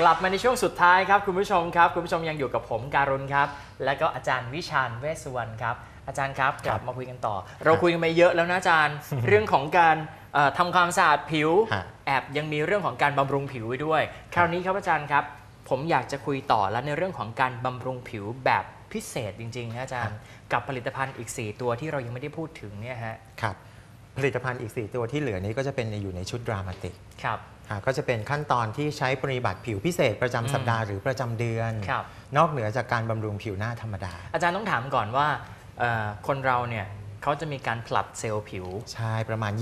กลับมาในช่วงสุดท้ายครับคุณผู้ชมครับคุณผู้ชมยังอยู่กับผมการุณครับ และก็อาจารย์วิชาญเวสสุวรรณครับ อาจารย์ครับกลับมาคุยกันต่อ เราคุยกันไปเยอะแล้วนะอาจารย์ เรื่องของการเอ่อทำความสะอาดผิว ฮะ แอบยังมีเรื่องของการบำรุงผิวไว้ด้วย คราวนี้ครับอาจารย์ครับ ผมอยากจะคุยต่อแล้วในเรื่องของการบำรุงผิวแบบพิเศษจริงๆนะอาจารย์ กับผลิตภัณฑ์อีก 4 ตัวที่เรายังไม่ได้พูดถึงเนี่ยฮะครับผลิตภัณฑ์อีก 4 ตัวที่เหลือนี้ก็จะเป็นในอยู่ในชุดดรามาติก ครับอ่า ก็จะเป็นขั้นตอนที่ใช้ปฏิบัติผิวพิเศษประจำอืมสัปดาห์หรือประจำเดือน ครับ นอกเหนือจากการบำรุงผิวหน้าธรรมดา อาจารย์ต้องถามก่อนว่าเอ่อคนเราเนี่ยเขาจะมีการผลัดเซลล์ผิว ใช่ประมาณ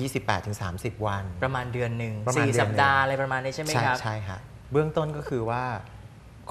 28-30 วัน ประมาณเดือนหนึ่งประมาณสี่เดือนหนึ่ง สัปดาห์อะไรประมาณนี้ใช่ไหมใช่ครับใช่ฮะเบื้องต้นก็คือว่า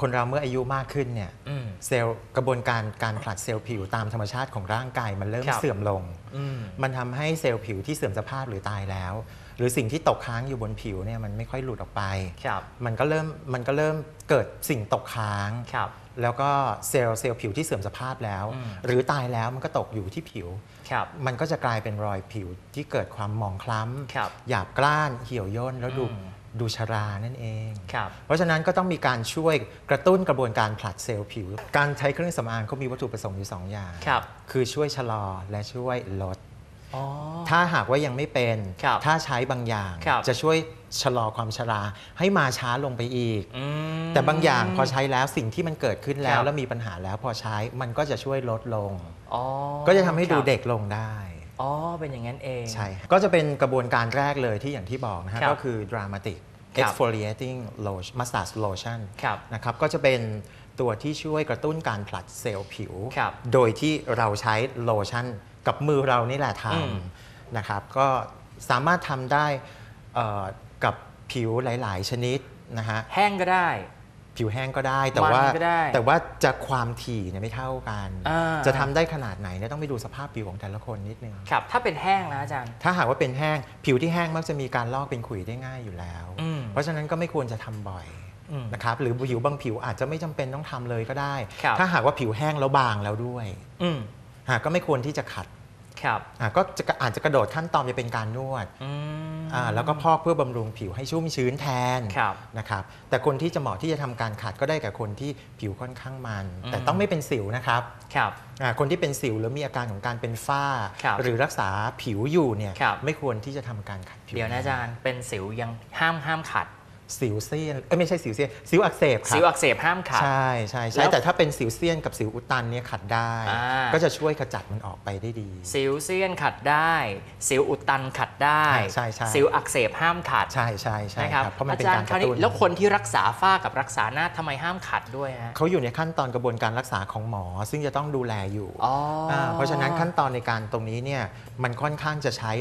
คนเราเมื่ออายุมากขึ้นเนี่ยอืม เซลล์กระบวนการการผลัดเซลล์ผิวตามธรรมชาติของร่างกายมันเริ่มครับ เสื่อมลง อืม มันทำให้เซลล์ผิวที่เสื่อมสภาพหรือตายแล้ว หรือสิ่งที่ตกค้างอยู่บนผิวเนี่ยมันไม่ค่อยหลุดออกไป ครับ มันก็เริ่มมันก็เริ่มเกิดสิ่งตกค้าง ครับ แล้วก็เซลล์เซลล์ผิวที่เสื่อมสภาพแล้ว อืม หรือตายแล้วมันก็ตกอยู่ที่ผิว ครับ มันก็จะกลายเป็นรอยผิวที่เกิดความหมองคล้ครับำหยาบกร้านเหี่ยวย่นแล้วดูอืม ดูชรานั่นเอง ครับ เพราะฉะนั้นก็ต้องมีการช่วยกระตุ้นกระบวนการผลัดเซลล์ผิว การใช้เครื่องสำอางเขามีวัตถุประสงค์อยู่สองอย่างครับ คือช่วยชะลอและช่วยลดอ๋อ ถ้าหากว่ายังไม่เป็นครับถ้าใช้บางอย่างครับจะช่วยชะลอความชราให้มาช้าลงไปอีกอืมแต่บางอย่างพอใช้แล้วสิ่งที่มันเกิดขึ้นแล้ควรับแล้วมีปัญหาแล้วพอใช้มันก็จะช่วยลดลงอ๋อก็จะทำให้ดูครับเด็กลงได้อ๋อ เป็นอย่างนั้นเอง ใช่ ก็จะเป็นกระบวนการแรกเลยที่อย่างที่บอกนะฮะครับก็คือ dramatic ครับ exfoliating lotion massage lotion ครับนะครับก็จะเป็นตัวที่ช่วยกระตุ้นการผลัดเซลล์ผิวครับโดยที่เราใช้โลชั่น กับมือเรานี่แหละทอืมำนะครับ ก็สามารถทำได้เอ่อกับผิวหลาย ๆ ชนิดนะฮะ แห้งก็ได้ ผิวแห้งก็ได้แต่ว่ามันก็ได้แต่ว่าจะความถี่เนี่ยไม่เท่ากัน อ่า จะทำได้ขนาดไหนเนี่ยต้องไปดูสภาพผิวของแต่ละคนนิดนึงครับ ถ้าเป็นแห้งนะอาจารย์ ถ้าหากว่าเป็นแห้ง ผิวที่แห้งมักจะมีการลอกเป็นขุยได้ง่ายอยู่แล้ว อืมเพราะฉะนั้นก็ไม่ควรจะทำบ่อยอืมนะครับหรือผิวบางผิวอาจจะไม่จำเป็นต้องทำเลยก็ได้ ครับ ถ้าหากว่าผิวแห้งแล้วบางแล้วด้วย อืมหา กก็ไม่ควรที่จะขัดครับอะก็จะอาจจะกระโดดขั้นตอนไปเป็นการนวดอืมอ่าแล้วก็พอกเพื่อบำรุงผิวให้ชุ่มชื้นแทนครับนะครับแต่คนที่จะเหมาะที่จะทำการขัดก็ได้กับคนที่ผิวค่อนข้างมันอืมแต่ต้องไม่เป็นสิวนะครับครับอ่าคนที่เป็นสิวหรือมีอาการของการเป็นฝ้าครับหรือรักษาผิวอยู่เนี่ยครับไม่ควรที่จะทำการขัดผิวเดี๋ยวนะอาจารย์เป็นสิวยังห้ามห้ามขัด สิวเซียนเอ้ยไม่ใช่สิวเซียนสิวอักเสบครับสิวอักเสบห้ามขัด ใช่ใช่แล้ใช่วแต่ถ้าเป็นสิวเซียนกับสิวอุดตันเนี่ยขัดได้ อ่า ก็จะช่วยขจัดมันออกไปได้ดี สิวเซียนขัดได้ สิวอุดตันขัดได้ใช่ใช่สิวอักเสบห้ามขัดใช่ใช่ใช่นะคครัรับบเพราะมันอาเป็นจารการย์กคราวระนี้ตุ้นแล้วคนที่รักษาฝ้ากับรักษาหน้าทำไมห้ามขัดด้วยฮะเขาอยู่ในขั้นตอนกระบวนการรักษาของหมอ ซึ่งจะต้องดูแลอยู่อ๋ออ่าเพราะฉะนั้นขั้นตอนในการตรงนี้เนี่ยมันค่อนข้างจะใช้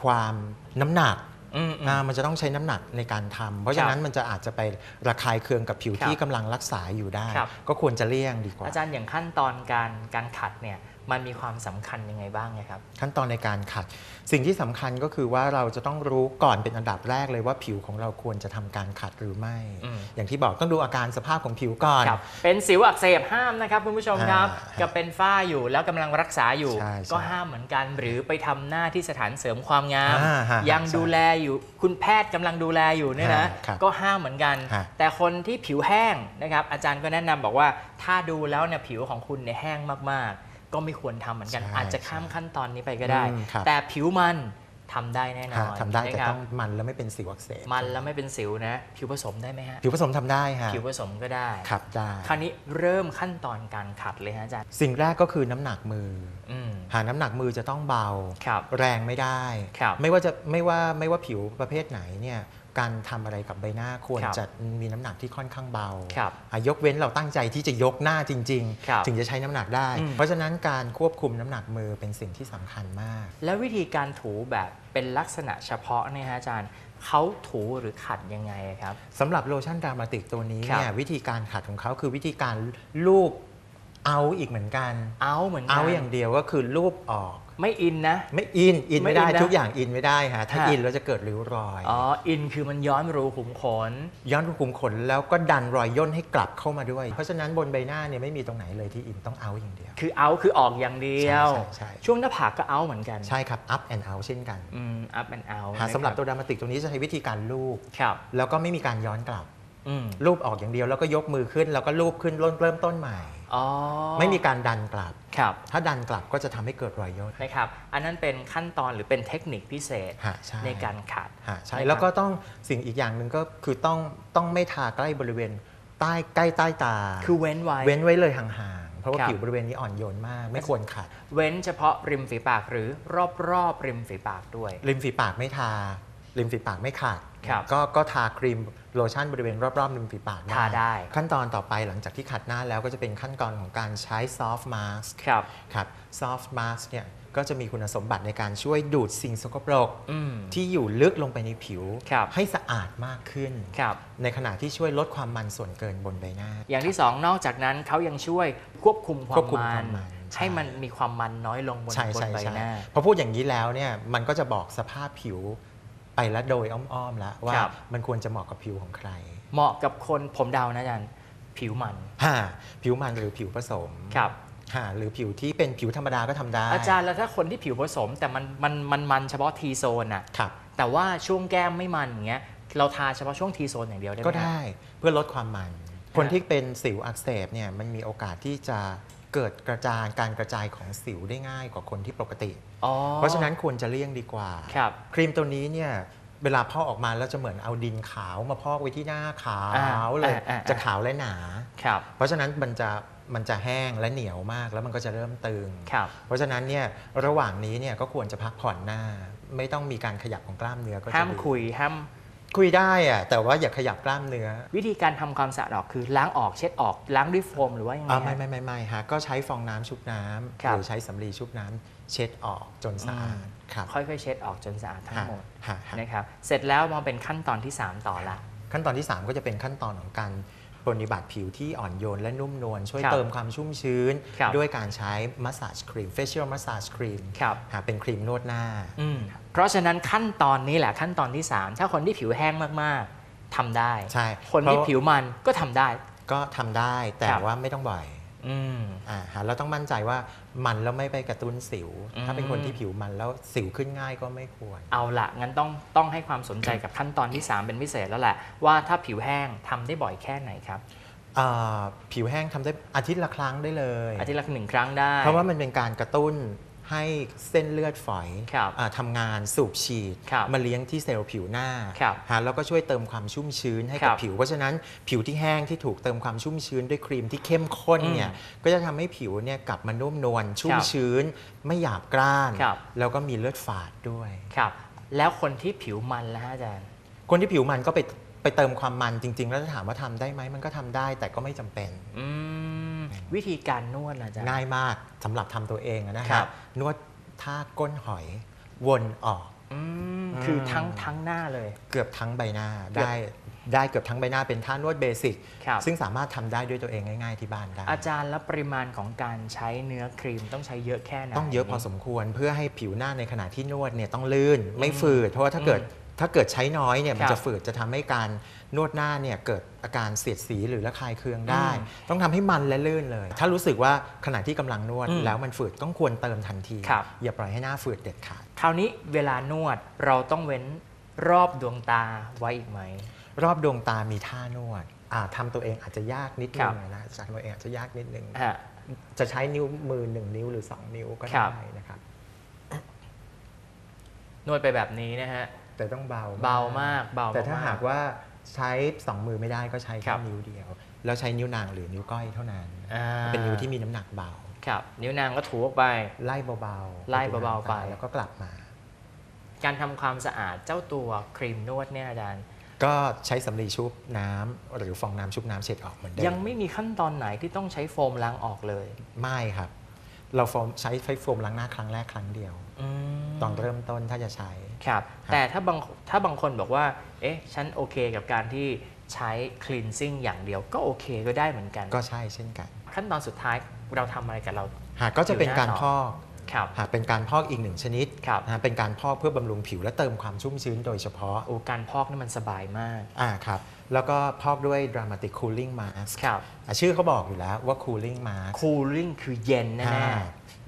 ความน้ำหนักอื มอืมอ่ามันจะต้องใช้น้ำหนักในการทำเพราะฉะนั้นมันจะอาจจะไประคายเคืองกับผิวครับที่กำลังรักษาอยู่ได้ครับก็ควรจะเลี่ยงดีกว่าอาจารย์อย่างขั้นตอนการการขัดเนี่ย มันมีความสำคัญยังไงบ้างไงครับ ขั้นตอนในการขัด สิ่งที่สำคัญก็คือว่าเราจะต้องรู้ก่อนเป็นอันดับแรกเลยว่าผิวของเราควรจะทำการขัดหรือไม่อืมอย่างที่บอกต้องดูอาการสภาพของผิวก่อนครับเป็นสิวอักเสบห้ามนะครับคุณผู้ชมครับอ่ากับเป็นฝ้าอยู่แล้วกำลังรักษาอยู่ใช่ใช่ก็ห้ามเหมือนกัน หรือไปทำหน้าที่สถานเสริมความงามอ่าฮะยังใช่ดูแลอยู่คุณแพทย์กำลังดูแลอยู่เนี่ยนะฮะครับก็ห้ามเหมือนกันฮะแต่คนที่ผิวแห้งนะครับอาจารย์ก็แนะนำบอกว่าถ้าดูแล้วเนี่ยผิวของคุณเนี่ยแห้งมากๆ ก็ไม่ควรทำเหมือนกันใช่อาจจะข้ามขั้นตอนนี้ไปก็ได้อืมครับแต่ผิวมันทำได้แน่นอฮะนทำได้แต่นะครับต้องมันแล้วไม่เป็นสิวอักเสบมันแล้วไม่เป็นสิวนะ ผิวผสมได้ไหมฮะ ผิวผสมทำได้ฮะผิวผสมก็ได้ขัดได้คราวนี้เริ่มขั้นตอนการขัดเลยฮะอาจารย์สิ่งแรกก็คือน้ำหนักมืออืมหาน้ำหนักมือจะต้องเบาครับแรงไม่ได้ครับไม่ว่าจะไม่ว่าไม่ว่าผิวประเภทไหนเนี่ย การทำอะไรกับใบหน้าควรครับจะมีน้ำหนักที่ค่อนข้างเบาครับอะยกเว้นเราตั้งใจที่จะยกหน้าจริงครับๆถึงจะใช้น้ำหนักได้อืมเพราะฉะนั้นการควบคุมน้ำหนักมือเป็นสิ่งที่สำคัญมาก แล้ววิธีการถูแบบเป็นลักษณะเฉพาะเนี่ยฮะอาจารย์เขาถูหรือขัดยังไงครับสำหรับโลชั่นดรามาติกตัวนี้ครับเนี่ยวิธีการขัดของเขาคือวิธีการลูบเอาอีกเหมือนกัน เอาเหมือนกัเอาอย่างเดียวก็คือลูบออก ไม่อินนะ ไม่อิน อินไม่ได้ไม่อินนะ ทุกอย่างอินไม่ได้ฮะถ้าฮะอินแล้วจะเกิดริ้วรอย อ๋ออินคือมันย้อนรูขุมขน ย้อนรูขุมขนแล้วก็ดันรอยย่นให้กลับเข้ามาด้วย เพราะฉะนั้นบนใบหน้าเนี่ยไม่มีตรงไหนเลยที่อินต้องเอาอย่างเดียว คือเอาคือออกอย่างเดียว ใช่ใช่ใช่ ช่วงหน้าผากก็เอาเหมือนกันใช่ครับ up and out เช่นกันอืม up and out หาสำหรับนะคตัวดรามาติกตรงนี้จะใช้วิธีการลูบครับ แล้วก็ไม่มีการย้อนกลับอืม รูปออกอย่างเดียวแล้วก็ยกมือขึ้น แล้วก็รูปขึ้นเริ่มเริ่มต้นใหม่อ๋อไม่มีการดันกลับครับ ถ้าดันกลับก็จะทำให้เกิดรอยย่นนะครับ อันนั้นเป็นขั้นตอนหรือเป็นเทคนิคพิเศษฮะใช่ในการขัดฮะใช่นะครับแล้วก็ต้องสิ่งอีกอย่างหนึ่งก็คือต้องต้องไม่ทาใกล้บริเวณใต้ใกล้ใต้ตา คือเว้นไว้ เว้นไว้เลยห่างๆ เพราะว่าครับผิวบริเวณนี้อ่อนโยนมาก ไม่ควรขัด เว้นเฉพาะริมฝีปากหรือรอบๆริมฝีปากด้วย ริมฝีปากไม่ทา ริมฝีปากไม่ขัดครับก็ก็ทาครีมโลชั่นบริเวณรอบๆริมฝีปากทาได้ ขั้นตอนต่อไปหลังจากที่ขัดหน้าแล้วก็จะเป็นขั้นตอนของการใช้ soft mask ครับ ครับ soft mask เนี่ยก็จะมีคุณสมบัติในการช่วยดูดสิ่งสกปรก อืม ที่อยู่ลึกลงไปในผิว ครับ ให้สะอาดมากขึ้น ครับ ในขณะที่ช่วยลดความมันส่วนเกินบนใบหน้า อย่างที่สองนอกจากนั้นเขายังช่วยควบคุมควาควมบคุมมัควานมมันใช่ ให้มันมีความมันน้อยลงบนใช่บนใช่ใบใช่หน้า พอพูดอย่างนี้แล้วเนี่ยมันก็จะบอกสภาพผิว ไปแล้วโดยอ้อมๆแล้วว่าครับมันควรจะเหมาะกับผิวของใครเหมาะกับคนผมเดานะอาจารย์ผิวมันฮ่าผิวมันหรือผิวผสมครับ ฮ่าหรือผิวที่เป็นผิวธรรมดาก็ทำได้อาจารย์แล้วถ้าคนที่ผิวผสม แต่มันมันมันมันเฉพาะทีโซนน่ะครับ แต่ว่าช่วงแก้มไม่มันอย่างเงี้ยเราทาเฉพาะช่วงทีโซนอย่างเดียวได้ไหมก็ได้เพื่อลดความมัน คนที่เป็นสิวอักเสบเนี่ยมันมีโอกาสที่จะ เกิดกระจายการกระจายของสิวได้ง่ายกว่าคนที่ปกติ อ๋อเพราะฉะนั้นควรจะเลี่ยงดีกว่า ครับ ครีมตัวนี้เนี่ยเวลาพอกออกมาแล้วจะเหมือนเอาดินขาวมาพอกไว้ที่หน้าขาอ่าวเลยอ่าอ่า จะขาวและหนา ครับ เพราะฉะนั้นมันจะมันจะแห้งและเหนียวมากแล้วมันก็จะเริ่มตึง ครับ เพราะฉะนั้นเนี่ยระหว่างนี้เนี่ยก็ควรจะพักผ่อนหน้า ไม่ต้องมีการขยับของกล้ามเนื้อก็จะห้ามดี คุยห้าม คุยได้อะแต่ว่าอย่าขยับกล้ามเนื้อวิธีการทำความสะอาดออกคือล้างออกเช็ดออกล้างด้วยโฟมหรือว่ายังไงอ่าฮะ ไม่ไม่ไม่ไม่ฮะก็ใช้ฟองน้ำชุบน้ำครับหรือใช้สำลีชุบน้ำเช็ดออกจนสะอาดครับค่อยๆ เช็ดออกจนสะอาดทั้งฮะหมดฮะฮะ นะครับเสร็จแล้วมาเป็นขั้นตอนที่ 3 ต่อละ ขั้นตอนที่ 3 ก็จะเป็นขั้นตอนของการ ปรนนิบัติผิวที่อ่อนโยนและนุ่มนวลช่วยครับเติมความชุ่มชื้น ครับด้วยการใช้มัสซาจครีม facial massage cream ครับ หาเป็นครีมนวดหน้า อืมเพราะฉะนั้นขั้นตอนนี้แหละขั้นตอนที่ 3 ถ้าคนที่ผิวแห้งมากๆทำได้ ใช่คนที่เพราะผิวมันก็ทำได้ ก็ทำได้แต่ครับ ว่าไม่ต้องบ่อยอืม อ่าฮะเราต้องมั่นใจว่า มันแล้วไม่ไปกระตุ้นสิวอืมถ้าเป็นคนที่ผิวมันแล้วสิวขึ้นง่ายก็ไม่ควร เอาละงั้นต้องต้องให้ความสนใจกับขั้นตอนที่ 3 เป็นพิเศษแล้วแหละว่าถ้าผิวแห้งทำได้บ่อยแค่ไหนครับอ่าผิวแห้งทำได้อาทิตย์ละครั้งได้เลย อาทิตย์ละหนึ่งครั้งได้ เพราะว่ามันเป็นการกระตุ้น ให้เส้นเลือดฝอยครับอ่าทำงานสูบฉีดครับมาเลี้ยงที่เซลล์ผิวหน้าครับฮะแล้วก็ช่วยเติมความชุ่มชื้นให้ครักับบผิว เพราะฉะนั้นผิวที่แห้งที่ถูกเติมความชุ่มชื้นด้วยครีมที่เข้มข้นเนี่ยก็จะทำให้ผิวเนี่ยกลับมานุ่มนวลชุ่มครับชื้น ไม่หยาบกร้านครับแล้วก็มีเลือดฝาดด้วยครับแล้วคนที่ผิวมันแล้วฮะอาจารย์ คนที่ผิวมันก็ไปไปเติมความมันจริง ๆ แล้วจะถามว่าทำได้ไหมมันก็ทำได้แต่ก็ไม่จำเป็นอืม วิธีการนวดล่ะอาจารย์ง่ายมากสำหรับทำตัวเองอะนะครัฮะบนวดท่าก้นหอยวนออก อืมคือทั้งทั้งหน้าเลย เกือบทั้งใบหน้าเกือบได้ได้เกือบทั้งใบหน้าเป็นท่านวดเบสิกครับ ซึ่งสามารถทำได้ด้วยตัวเองง่าย ๆที่บ้านได้ อาจารย์แล้วปริมาณของการใช้เนื้อครีมต้องใช้เยอะแค่ไหน ต้องเยอะพอสมควรเพื่อให้ผิวหน้าในขณะที่นวดเนี่ยต้องลื่นไม่ฝืดเพราะว่าถ้าเกิด ถ้าเกิดใช้น้อยเนี่ยมันครัจะบฝืดจะทำให้การนวดหน้าเนี่ยเกิดอาการเสียดสีหรือระคายเคืองได้อืมต้องทำให้มันและลื่นเลย ถ้ารู้สึกว่าขณะที่กำลังนวดอืมแล้วมันฝืดต้องควรเติมทันทีครับอย่าปล่อยให้หน้าฝืดเด็ดขาดคราวนี้เวลานวดเราต้องเว้นรอบดวงตาไว้อีกไหม รอบดวงตามีท่านวดอ่าทำตัวเองอาจจะยากนิดคนึรับงนะทำตัวเองอาจจะยากนิดนึงฮะจะใช้นิ้วมือหนึ่งนิ้วหรือ 2 นิ้วก็ครัได้บนะครับนวดไปแบบนี้นะฮะ แต่ต้องเบาเบามากเบาแต่ถ้ามากหากว่าใช้2มือไม่ได้ก็ใช้ครัแค่บนิ้วเดียว แล้วใช้นิ้วนางหรือนิ้วก้อยเท่านั้นอ่าเป็นนิ้วที่มีน้ำหนักเบาครับนิ้วนางก็ถูออกไปไล่เบาๆไล่เบาๆไปแล้วก็กลับมา การทำความสะอาดเจ้าตัวครีมนวดเนี่ยอาจารย์ก็ใช้สำลีชุบน้ำหรือฟองน้ำชุบน้ำเช็ดออกเหมือนเดิมยังไม่มีขั้นตอนไหนที่ต้องใช้โฟมล้างออกเลย ไม่ครับ เราโฟมใช้ไฟโฟมล้างหน้าครั้งแรกครั้งเดียวอืมตอนเริ่มต้นถ้าจะใช้ ครับครับแต่ถ้าบางถ้าบางคนบอกว่า เอ๊ะ ฉันโอเคกับการที่ใช้ cleansing อย่างเดียวก็โอเคก็ได้เหมือนกัน ก็ใช่เช่นกัน ขั้นตอนสุดท้ายเราทำอะไรกับเรา หากก็จะเป็นการผิวหน้าพอกครับหากเป็นการพอกอีกหนึ่งชนิดครับนะฮะเป็นการพอกเพื่อบำรุงผิวและเติมความชุ่มชื้นโดยเฉพาะโอ้การพอกนี่มันสบายมากอ่าครับแล้วก็พอกด้วย dramatic cooling mask ครับอะชื่อเขาบอกอยู่แล้วว่า cooling mask cooling คือเย็นแน่อ่า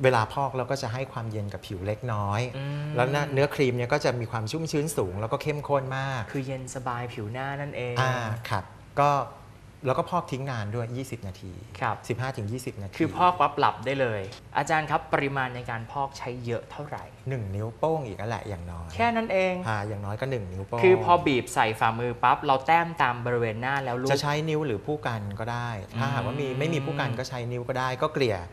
เวลาพอกเราก็จะให้ความเย็นกับผิวเล็กน้อยอืมแล้วเนื้อเนื้อครีมเนี่ยก็จะมีความชุ่มชื้นสูง แล้วก็เข้มข้นมากๆคือเย็นสบายผิวหน้านั่นเองอ่าครับก็แล้วก็พอกทิ้งนานด้วย 20 นาทีครับ15ถึง20 นาที คือพอกปั๊บหลับได้เลย อาจารย์ครับปริมาณในการพอกใช้เยอะเท่าไหร่หนึ่งนิ้วโป้งอีกแล้วแหละอย่างน้อย แค่นั้นเองอ่าอย่างน้อยก็ 1 นิ้วโป้ง คือพอบีบใส่ฝ่ามือปั๊บเราแต้มตามบริเวณหน้าแล้วลูจะบใช้นิ้วหรือผู้กันก็ได้ ถ้าหากว่ามีอืมไม่มีผู้กันก็ใช้นิ้วก็ได้ ก็เกลี่ยอ่า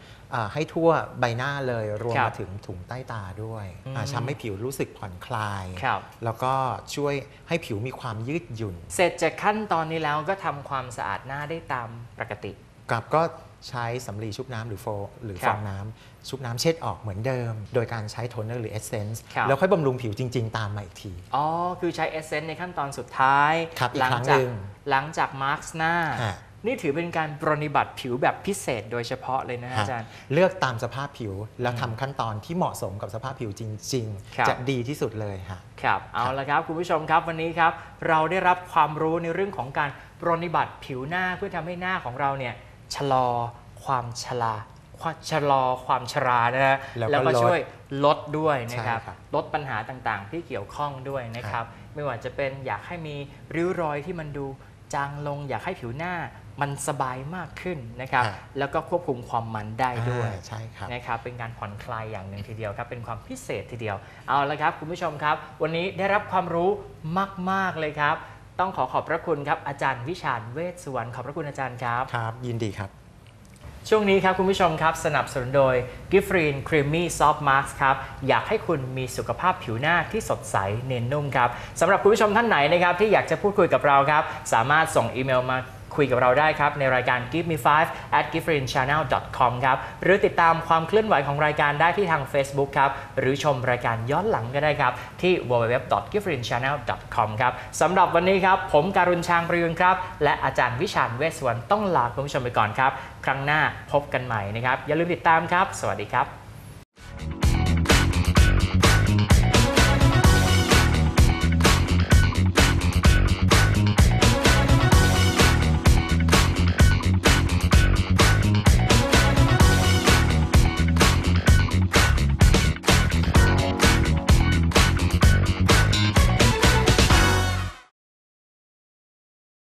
ให้ทั่วใบหน้าเลยรวมครับมาถึงถุงใต้ตาด้วยอืมอ่าทำให้ผิวรู้สึกผ่อนคลายครับแล้วก็ช่วยให้ผิวมีความยืดหยุ่น เสร็จจากขั้นตอนนี้แล้วก็ทำความสะอาดหน้าได้ตามปกติกับก็ใช้สำลีชุบน้ำหรือโฟหรือครัฟบองน้ำชุบน้ำเช็ดออกเหมือนเดิม โดยการใช้โทนเนอร์หรือเอเซนส์ครับแล้วค่อยบำรุงผิวจริง ๆ ตามมาอีกที อ๋อ คือใช้เอเซนต์ในขั้นตอนสุดท้ายครับอีกหลัครั้งจากหนึ่งหลังจากมาร์กหน้าฮะ นี่ถือเป็นการปรนนิบัติผิวแบบพิเศษโดยเฉพาะเลยนะอาจารย์ เลือกตามสภาพผิวแล้วทำขั้นตอนที่เหมาะสมกับสภาพผิวจริงครับๆจะดีที่สุดเลยฮะครับเอาละครับคุณผู้ชมครับวันนี้ครับ เราได้รับความรู้ในเรื่องของการปรนนิบัติผิวหน้าเพื่อทำให้หน้าของเราเนี่ยชะลอความชราความชะลอความชรานะฮะแล้วก็แล้วก็ลดช่วยลดด้วยนะครับใช่ครับลดปัญหาต่างๆ ที่เกี่ยวข้องด้วยนะครับ ไม่ว่าจะเป็นอยากให้มีริ้วรอยที่มันดูจางลงอยากให้ผิวหน้า มันสบายมากขึ้นนะครับ ฮะแล้วก็ควบคุมความมันได้ด้วยอ่าใช่ครับ นะครับ เป็นการผ่อนคลายอย่างหนึ่งทีเดียวครับ เป็นความพิเศษทีเดียว เอาละครับคุณผู้ชมครับ วันนี้ได้รับความรู้มาก ๆ เลยครับ ต้องขอขอบพระคุณครับ อาจารย์วิชาญเวชสุวรรณขอบพระคุณอาจารย์ครับ ครับ ยินดีครับ ช่วงนี้ครับ คุณผู้ชมครับ สนับสนุนโดย g i f f r e e n Creamy Soft Mask ครับ อยากให้คุณมีสุขภาพผิวหน้าที่สดใสเนียนนุ่มครับสำหรับคุณผู้ชมท่านไหนนะครับ ที่อยากจะพูดคุยกับเราครับ สามารถส่งอีเมลมา คุยกับเราได้ครับในรายการ give me 5 at g i f f r e e n channel com ครับหรือติดตามความเคลื่อนไหวของรายการได้ที่ทาง Facebook ครับหรือชมรายการย้อนหลังก็ได้ครับ ที่ www.giffreenchannel.com ครับสำหรับวันนี้ครับ ผมการุณชางประยุนครับ และอาจารย์วิชาญเวสวรรณต้องลาคุณผู้ชมไปก่อนครับ ครั้งหน้าพบกันใหม่นะครับ อย่าลืมติดตามครับ สวัสดีครับ